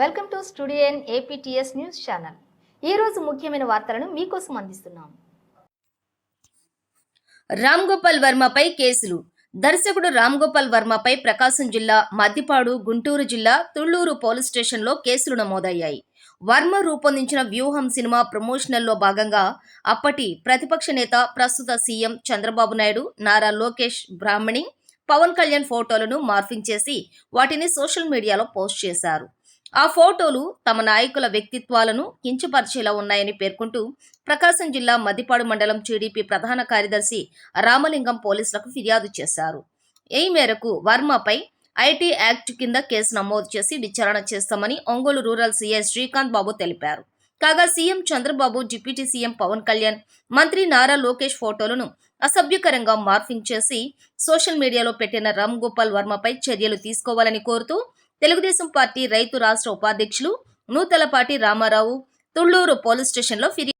Welcome to studio N A P T S news channel. ఈరోజు ముఖ్యమైన వార్తలను మీకోసం అందిస్తున్నాం. రామ్ గోపాల్ వర్మపై కేసులు. దర్శకుడు రామ్ గోపాల్ వర్మపై ప్రకాశం జిల్లా మద్దిపాడు గుంటూరు జిల్లా తుళ్ళూరు పోలీస్ స్టేషన్లో కేసులు నమోదయ్యాయి. వర్మ రూపొందించిన వ్యూహం సినిమా ప్రమోషనల్లో భాగంగా అప్పటి ప్రతిపక్ష నేత ప్రస్తుత సీఎం చంద్రబాబు నాయుడు నారా లోకేష్ బ్రాహ్మణి పవన్ కళ్యాణ్ ఫోటోలను మార్ఫింగ్ చేసి వాటిని సోషల్ మీడియాలో పోస్ట్ చేశారు. ఆ ఫోటోలు తమ నాయకుల వ్యక్తిత్వాలను కించపరిచేలా ఉన్నాయని పేర్కొంటూ ప్రకాశం జిల్లా మద్దిపాడు మండలం టీడీపీ ప్రధాన కార్యదర్శి రామలింగం పోలీసులకు ఫిర్యాదు చేశారు. ఈ మేరకు వర్మపై ఐటీ యాక్ట్ కింద కేసు నమోదు చేసి విచారణ చేస్తామని ఒంగోలు రూరల్ సీఐ శ్రీకాంత్ బాబు తెలిపారు. కాగా CM Chandrababu deputy CM Pawan Kalyan మంత్రి నారా లోకేష్ ఫోటోలను అసభ్యకరంగా మార్ఫింగ్ చేసి సోషల్ మీడియాలో పెట్టిన రామ్ గోపాల్ వర్మపై చర్యలు తీసుకోవాలని కోరుతూ తెలుగుదేశం పార్టీ రైతు రాష్ట్ర ఉపాధ్యక్షులు నూతలపాటి రామారావు తుళ్ళూరు పోలీస్ స్టేషన్లో ఫిర్యాదు